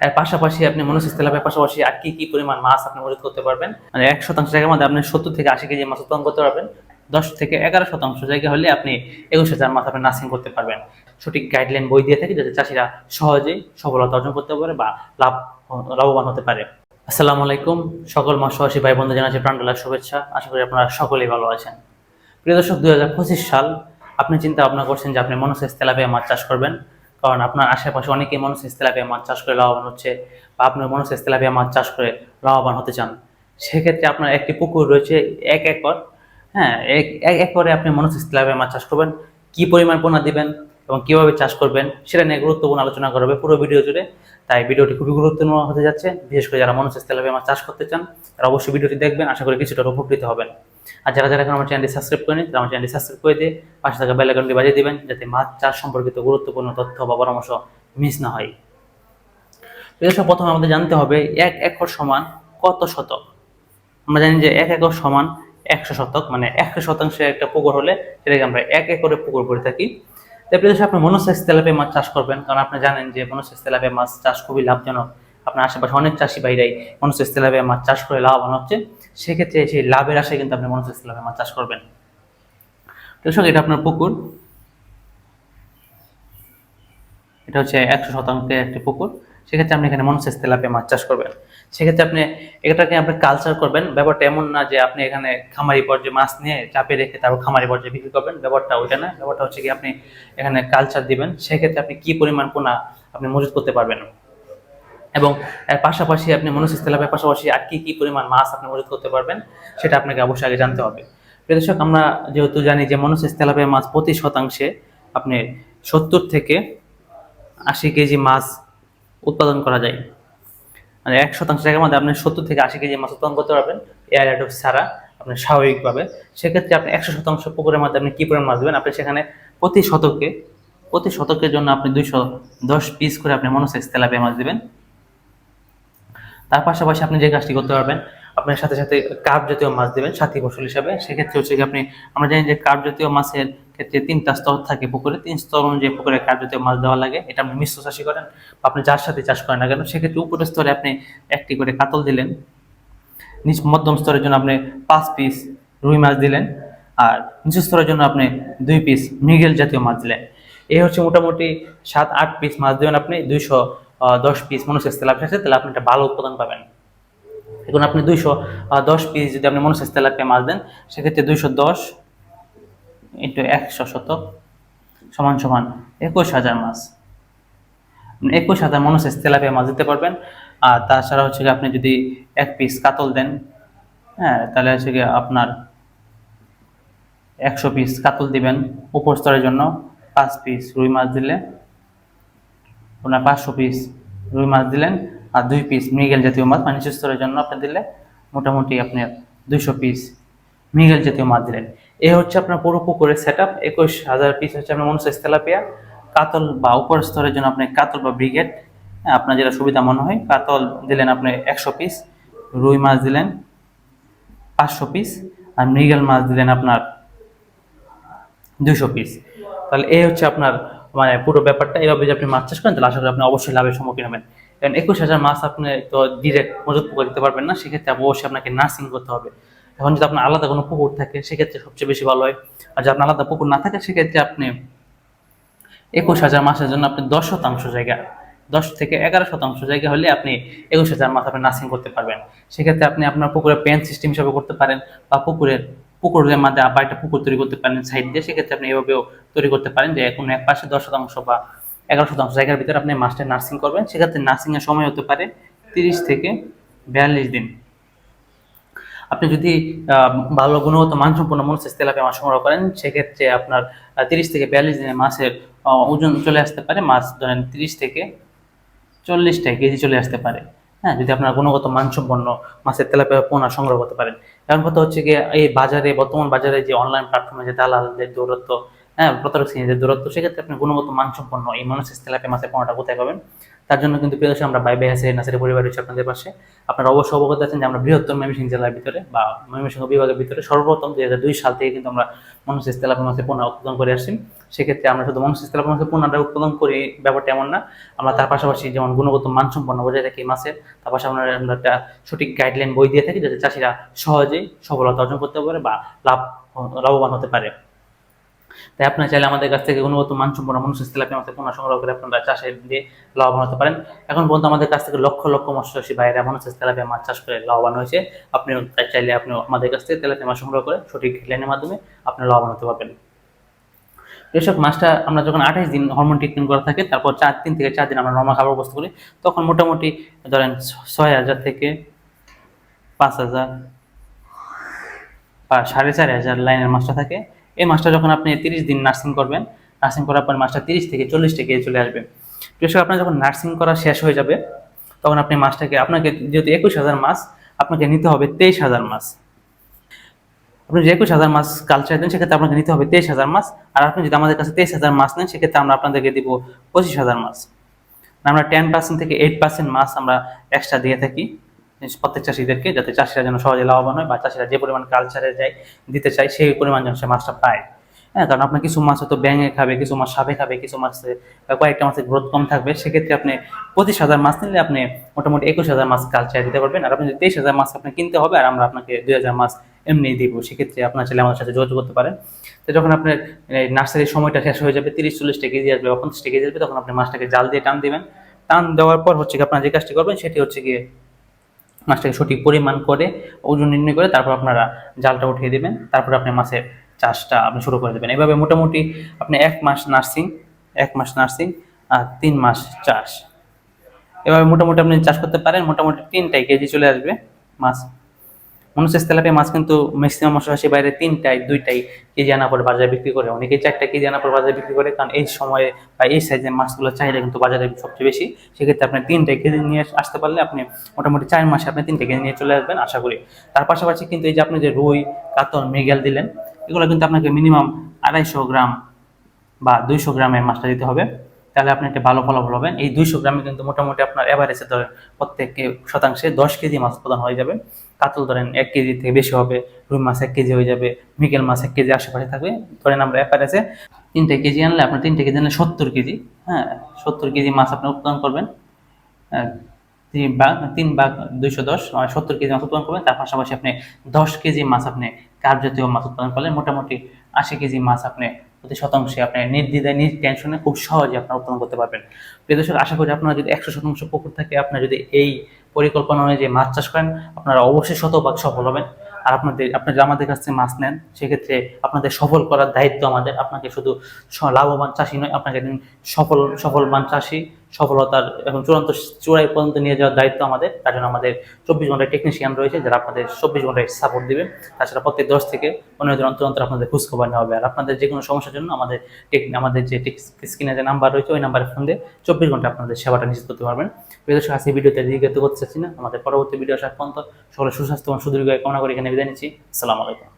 এর পাশাপাশি আপনি মনোসিস তেলাপিয়ার পাশাপাশি আর কি কি পরিমাণ মাছ আপনি মজুত করতে পারবেন? মানে এক শতাংশ জায়গার মধ্যে আপনি সত্তর থেকে আশি কেজি মাছ উৎপাদন করতে পারবেন। দশ থেকে এগারো শতাংশ জায়গা হলে আপনি একুশ হাজার মাছ আপনি নার্সিং করতে পারবেন। সঠিক গাইডলাইন বই দিয়ে থাকে যাতে চাষিরা সহজেই সফলতা অর্জন করতে পারে বা লাভ, লাভবান হতে পারে। আসসালামু আলাইকুম। সকল মাসবাসী ভাই বন্ধু জানাচ্ছি প্রাণডালার শুভেচ্ছা। আশা করি আপনারা সকলেই ভালো আছেন। প্রিয় দর্শক, দুই হাজার পঁচিশ সাল আপনি চিন্তা ভাবনা করছেন যে আপনি মনোসেস তেলাপিয়া মাছ চাষ করবেন। কারণ আপনার আশেপাশে অনেকে মানুষ ইস্তেলাপিয়া মাছ চাষ করে লাভবান হচ্ছে বা আপনার মানুষ ইস্তেলাপিয়া মাছ চাষ করে লাভবান হতে চান। সেক্ষেত্রে আপনার একটি পুকুর রয়েছে এক একর হ্যাঁ এক এক একরে আপনি মানুষ ইস্তেলাপিয়া মাছ চাষ করবেন। কি পরিমাণ পোনা দিবেন? এবং কীভাবে চাষ করবেন সেটা নিয়ে গুরুত্বপূর্ণ আলোচনা করা হবে পুরো ভিডিও জুড়ে। তাই ভিডিওটি খুবই গুরুত্বপূর্ণ হতে যাচ্ছে। বিশেষ করে যারা মনোসেস তেলাপিয়া মাছ চাষ করতে চান, তারা অবশ্যই ভিডিওটি দেখবেন। আশা করি কিছুটা উপকৃত হবেন। আর যারা যারা এখন আমার চ্যানেলটি সাবস্ক্রাইব করেনি তারা আমার চ্যানেলটি সাবস্ক্রাইব করে দিয়ে পাশে থাকা বেল আইকনটি বাজিয়ে দেবেন, যাতে মাছ চাষ সম্পর্কিত গুরুত্বপূর্ণ তথ্য বা পরামর্শ মিস না হয়। এসব প্রথমে আমাদের জানতে হবে, এক একর সমান কত শতক? আমরা জানি যে এক একর সমান একশো শতক মানে একশো শতাংশে একটা পুকুর হলে সেটাকে আমরা এক একরে পুকুর করে থাকি। তারপরে আপনি মনোসাইজ তেলাপিয়া মাছ চাষ করবেন, কারণ আপনি জানেন যে মনোসাইজ তেলাপিয়া মাছ চাষ খুবই লাভজনক। আপনার আশেপাশে অনেক চাষি বাইরাই মনোসাইজ তেলাপিয়া মাছ চাষ করে লাভবান হচ্ছে। সেক্ষেত্রে সেই লাভের আশায় কিন্তু আপনি মনোসাইজ তেলাপিয়া মাছ চাষ করবেন। দর্শক, এটা আপনার পুকুর। এটা হচ্ছে একশো শতাংশের একটি পুকুর। সেক্ষেত্রে আপনি এখানে মনোসেস তেলাপিয়া মাছ চাষ করবেন। সেক্ষেত্রে আপনি এটাকে আপনি কালচার করবেন। ব্যাপারটা এমন না যে আপনি এখানে খামারি পর্যায়ে মাছ নিয়ে চাপে রেখে তারপর খামারি পর্যায়ে বিক্রি করবেন। ব্যাপারটা ওইটা না। ব্যাপারটা হচ্ছে কি আপনি এখানে কালচার দিবেন। সেক্ষেত্রে আপনি কি পরিমাণ পোনা আপনি মজুত করতে পারবেন। এবং এর পাশাপাশি আপনি মনোসেস তেলাপিয়ার পাশাপাশি আর কি কি পরিমাণ মাছ আপনি মজুত করতে পারবেন, সেটা আপনাকে অবশ্যই আগে জানতে হবে। প্রিয় দর্শক, আমরা যেহেতু জানি যে মনোসেস তেলাপিয়া মাছ প্রতি শতাংশে আপনি সত্তর থেকে আশি কেজি মাছ উৎপাদন করা যায়। মানে এক শতাংশ জায়গার মধ্যে আপনি সত্তর থেকে আশি কেজি মাছ উৎপাদন করতে পারবেন এয়ার অ্যাডপ ছাড়া আপনি স্বাভাবিকভাবে। সেক্ষেত্রে আপনি একশো শতাংশ পুকুরের মধ্যে আপনি কী পরিমাণ মাছ দেবেন? আপনি সেখানে প্রতি শতকে, প্রতি শতকের জন্য আপনি দুইশো দশ পিস করে আপনি মনোসেক্স তেলাপিয়া মাছ দেবেন। তার পাশাপাশি আপনি যে কাজটি করতে পারবেন, আপনার সাথে সাথে কার্প জাতীয় মাছ দেবেন, সাথী ফসল হিসাবে। সেক্ষেত্রে হচ্ছে কি আপনি, আমরা জানি যে কার্প জাতীয় মাছের ক্ষেত্রে তিনটা স্তর থাকে পুকুরে। তিন স্তর অনুযায়ী পুকুরে কার্প জাতীয় মাছ দেওয়া লাগে। এটা আপনি মিশ্র চাষি করেন। বা আপনি যার সাথে চাষ করেন না কেন, সেক্ষেত্রে উপরের স্তরে আপনি একটি করে কাতল দিলেন। নিচ মধ্যম স্তরের জন্য আপনি পাঁচ পিস রুই মাছ দিলেন। আর নিচু স্তরের জন্য আপনি দুই পিস মৃগেল জাতীয় মাছ দিলেন। এই হচ্ছে মোটামুটি সাত, আট পিস মাছ দেবেন আপনি। দুইশো দশ পিস মনুষ্য তেলাপিয়া আছে তাহলে আপনি একটা ভালো উৎপাদন পাবেন। এখন আপনি দুইশো দশ পিস যদি আপনি মনুষ্য তেলাপিয়া মাছ দেন, সেক্ষেত্রে দুইশো দশ ইন্টু একশো শতক সমান সমান একুশ হাজার মাছ। একুশ হাজার মনুষ্য তেলাপিয়া মাছ দিতে পারবেন। আর তাছাড়া হচ্ছে আপনি যদি এক পিস কাতল দেন হ্যাঁ তাহলে হচ্ছে কি আপনার একশো পিস কাতল দিবেন উপর স্তরের জন্য। পাঁচ পিস রুই মাছ দিলে আপনার পাঁচশো পিস রুই মাছ দিলেন। আর দুই পিস মৃগেল জাতীয় মাছ মানে স্তরের জন্য আপনি দিলে মোটামুটি আপনার দুইশো পিস মৃগেল জাতীয় মাছ দিলেন। এ হচ্ছে আপনার পুরো পুকুরের সেট আপ একুশ হাজার পিস হচ্ছে আপনার মনুষ্য তেলাপিয়া কাতল বা উপর স্তরের জন্য আপনি কাতল বা ব্রিগেড আপনার যেটা সুবিধা মনে হয়, কাতল দিলেন আপনি একশো পিস রুই মাছ দিলেন পাঁচশো পিস আর মৃগেল মাছ দিলেন আপনার দুশো পিস তাহলে এই হচ্ছে আপনার মানে পুরো ব্যাপারটা। এইভাবে যদি আপনি মাছ চাষ করেন, তাহলে আশা করি আপনি অবশ্যই লাভের সম্মুখীন হবেন। কারণ একুশ হাজার মাছ আপনি তো ডিরেক্ট মজুত দিতে পারবেন না, সেক্ষেত্রে অবশ্যই আপনাকে নার্সিং করতে হবে। এখন যদি আপনার আলাদা কোনো পুকুর থাকে, সেক্ষেত্রে সবচেয়ে বেশি ভালো হয়। আর যদি আপনার আলাদা পুকুর না থাকে, সেক্ষেত্রে আপনি একুশ হাজার মাসের জন্য আপনি দশ শতাংশ জায়গা, দশ থেকে এগারো শতাংশ জায়গা হলে আপনি একুশ হাজার মাছ আপনি নার্সিং করতে পারবেন। সেক্ষেত্রে আপনি আপনার পুকুরে পেন সিস্টেম হিসাবে করতে পারেন বা পুকুরের পুকুরের মধ্যে আবার একটা পুকুর তৈরি করতে পারেন সাইড দিয়ে। সেক্ষেত্রে আপনি এভাবেও তৈরি করতে পারেন যে এখন এক পাশে দশ শতাংশ বা এগারো শতাংশ জায়গার ভিতরে আপনি মাছটা নার্সিং করবেন। সেক্ষেত্রে নার্সিংয়ের সময় হতে পারে তিরিশ থেকে বিয়াল্লিশ দিন। আপনি যদি ভালো গুণগত মানসম্পন্ন মনসেস তেলাপিয়া মাছ সংগ্রহ করেন, সেক্ষেত্রে আপনার তিরিশ থেকে বিয়াল্লিশ দিনে মাছের ওজন চলে আসতে পারে। মাছ ধরেন তিরিশ থেকে চল্লিশটা কেজি চলে আসতে পারে। হ্যাঁ যদি আপনার গুণগত মানসম্পন্ন মাছের তেলাপিয়া পোনা সংগ্রহ করতে পারেন। এখন কথা হচ্ছে গিয়ে, এই বাজারে, বর্তমান বাজারে যে অনলাইন প্ল্যাটফর্মে যে দালালদের দৌরত্ব হ্যাঁ প্রতারক শ্রেণীদের দূরত্ব, সেক্ষেত্রে আপনি গুণগত মানসম্পন্ন এই মানুষের তেলাপিয়া মাছের পোনাটা কোথায় পাবেন? তার জন্য কিন্তু প্রিয় আমরা বাই বাই আছে, নাসের পরিবার রয়েছে আপনাদের পাশে। আপনারা অবশ্যই অবগত আছেন যে আমরা বৃহত্তর ময়মনসিংহ জেলার ভিতরে বা ময়মনসিংহ বিভাগের ভিতরে সর্বপ্রথম দুই হাজার দুই সাল থেকে কিন্তু আমরা মনসেস তেলাপিয়া মাছের পোনা উৎপাদন করে আসছি। সেক্ষেত্রে আমরা শুধু মনসিস তেলাপিয়া মাছের পণ্যটা উৎপাদন করি ব্যাপারটা এমন না, আমরা তার পাশাপাশি যেমন গুণগত মানসম্পন্ন বজায় রাখি মাছের, তার আমরা আমরা একটা সঠিক গাইডলাইন বই দিয়ে থাকি যাতে চাষিরা সহজেই সফলতা অর্জন করতে পারে বা লাভ, লাভবান হতে পারে। তাই আপনারা চাইলে আমাদের কাছ থেকে গুণগত মানসম্পন্ন মনুষ্য তেলাপিয়া মাছের পণ্য সংগ্রহ করে আপনারা চাষে দিয়ে লাভবান হতে পারেন। এখন পর্যন্ত আমাদের কাছ থেকে লক্ষ লক্ষ মৎস্যচাষী বাইরে মনুষ্য তেলাপিয়া মাছ চাষ করে লাভবান হয়েছে। আপনি চাইলে আপনি আমাদের কাছ থেকে তেলাপিয়া মাছ সংগ্রহ করে সঠিক লাইনের মাধ্যমে আপনি লাভবান হতে পারবেন। কৃষক মাছটা আমরা যখন আঠাইশ দিন হরমোন ট্রিটমেন্ট করা থাকে, তারপর চার দিন থেকে চার দিন আমরা নর্মাল খাবার বস্তু করি, তখন মোটামুটি ধরেন ছয় হাজার থেকে পাঁচ হাজার বা সাড়ে চার হাজার লাইনের মাছটা থাকে। এই মাছটা যখন আপনি তিরিশ দিন নার্সিং করবেন নার্সিং করার পর মাছটা তিরিশ থেকে চল্লিশটা কেজি চলে আসবে। কৃষক আপনার যখন নার্সিং করা শেষ হয়ে যাবে, তখন আপনি মাছটাকে আপনাকে যেহেতু একুশ হাজার মাছ আপনাকে নিতে হবে তেইশ হাজার মাছ আপনি যে একুশ হাজার মাছ কালচার দেন, সেক্ষেত্রে আপনাকে নিতে হবে তেইশ হাজার মাছ আর আপনি যদি আমাদের কাছে তেইশ হাজার মাছ নেন, সেক্ষেত্রে আমরা আপনাদেরকে দিব পঁচিশ হাজার মাছ আমরা টেন পার্সেন্ট থেকে এইট পার্সেন্ট মাছ আমরা এক্সট্রা দিয়ে থাকি। প্রত্যেক চাষিদেরকে যাতে চাষিরা যেন সহজে লাভবান হয় বা চাষিরা যে পরিমাণ কালচারে যায়, দিতে চায়, সেই পরিমাণ যেন সে মাছটা পায়। হ্যাঁ কারণ আপনার কিছু মাছ হয়তো ব্যাঙে খাবে, কিছু মাছ সাপে খাবে, কিছু মাছে কয়েকটা মাছের গ্রোথ কম থাকবে, সেক্ষেত্রে আপনি পঁচিশ হাজার মাছ নিলে আপনি মোটামুটি একুশ হাজার মাছ কালচার দিতে পারবেন। আর আপনি যদি তেইশ হাজার মাছ আপনি কিনতে হবে, আর আমরা আপনাকে দুই হাজার মাছ এমনি দিব, সেক্ষেত্রে আপনার ছেলে আমাদের সাথে যোগাযোগ করতে পারেন। তো যখন আপনার নার্সারির সময়টা শেষ হয়ে যাবে, তিরিশ চল্লিশটা কেজি আসবে বা পঞ্চাশটা কেজি আসবে, তখন আপনি মাছটাকে জাল দিয়ে টান দিবেন। টান দেওয়ার পর হচ্ছে কি আপনারা যে কাজটি করবেন, সেটি হচ্ছে গিয়ে মাছটাকে সঠিক পরিমাণ করে, ওজন নির্ণয় করে তারপর আপনারা জালটা উঠিয়ে দেবেন। তারপর আপনি মাছের চাষটা আপনি শুরু করে দেবেন। এভাবে মোটামুটি আপনি এক মাস নার্সিং, এক মাস নার্সিং আর তিন মাস চাষ। এভাবে মোটামুটি আপনি চাষ করতে পারেন। মোটামুটি তিনটাই কেজি চলে আসবে মাছ। মনুষ্যের তেলাপিয়া মাছ কিন্তু ম্যাক্সিমাম মশলাসী বাইরে তিনটাই, দুইটাই কেজি আনা পরে বাজারে বিক্রি করে। অনেকেই চারটা কেজি আনা পরে বাজারে বিক্রি করে, কারণ এই সময়ে বা এই সাইজের মাছগুলোর চাহিদা কিন্তু বাজারে সবচেয়ে বেশি। সেক্ষেত্রে আপনি তিনটাই কেজি নিয়ে আসতে পারলে আপনি মোটামুটি চার মাসে আপনি তিনটে কেজি নিয়ে চলে আসবেন, আশা করি। তার পাশাপাশি কিন্তু এই যে আপনি যে রুই, কাতল, মৃগেল দিলেন, এগুলো কিন্তু আপনাকে মিনিমাম আড়াইশো গ্রাম বা দুইশো গ্রামের মাছটা দিতে হবে। তাহলে আপনি একটা ভালো ফলাফল হবেন এই দুইশো গ্রামে কিন্তু মোটামুটি আপনার অ্যাভারেজে ধরেন প্রত্যেক শতাংশে দশ কেজি মাছ উৎপাদন হয়ে যাবে। কাতল ধরেন এক কেজি থেকে বেশি হবে, রুই মাছ এক কেজি হয়ে যাবে মিকেল মাছ এক কেজি আশেপাশে থাকবে। ধরেন আমরা অ্যাভারেজে তিনটে কেজি আনলে, আপনার তিনটে কেজি আনলে সত্তর কেজি হ্যাঁ? সত্তর কেজি মাছ আপনি উৎপাদন করবেন। তিন ভাগ তিন ভাগ দুইশো দশ সত্তর কেজি মাছ উৎপাদন করবেন। তার পাশাপাশি আপনি দশ কেজি মাছ আপনি কার্ব জাতীয় মাছ উৎপাদন করলেন। মোটামুটি আশি কেজি মাছ আপনি প্রতি শতাংশে আপনার নির্দ্বিধায়, নিজ টেনশনে খুব সহজে আপনার উৎপাদন করতে পারবেন। প্রিয় দর্শক, আশা করি আপনারা যদি একশো শতাংশ পুকুর থাকে আপনারা যদি এই পরিকল্পনা অনুযায়ী মাছ চাষ করেন, আপনারা অবশ্যই শতভাগ সফল হবেন। আর আপনাদের, আপনারা যদি আমাদের কাছ থেকে মাছ নেন, সেক্ষেত্রে আপনাদের সফল করার দায়িত্ব আমাদের। আপনাকে শুধু লাভবান চাষি নয়, আপনাকে সফল, সফলবান চাষি। সফলতার এবং চূড়ান্ত চূড়াই পর্যন্ত নিয়ে যাওয়ার দায়িত্ব আমাদের। তার জন্য আমাদের চব্বিশ ঘন্টায় টেকনিশিয়ান রয়েছে যারা আপনাদের চব্বিশ ঘন্টায় সাপোর্ট দিবে। তাছাড়া প্রত্যেক দশ থেকে পনেরো দিন অন্তর অন্তর আপনাদের খোঁজখবর নেওয়া হবে। আর আপনাদের যে কোনো সমস্যার জন্য আমাদের আমাদের যে স্ক্রিনে যে নাম্বার রয়েছে, ওই নাম্বারে ফোন দিয়ে চব্বিশ ঘণ্টা আপনাদের সেবাটা নিশ্চিত করতে পারবেন। প্রিয় দর্শক, আজকে ভিডিওতে দীর্ঘায়িত করতে চাচ্ছি না? আমাদের পরবর্তী ভিডিও আসার পর্যন্ত সকলের সুস্বাস্থ্য এবং সুদীর্ঘ কামনা করে এখানে বিদায় নিচ্ছি। আসসালামু আলাইকুম।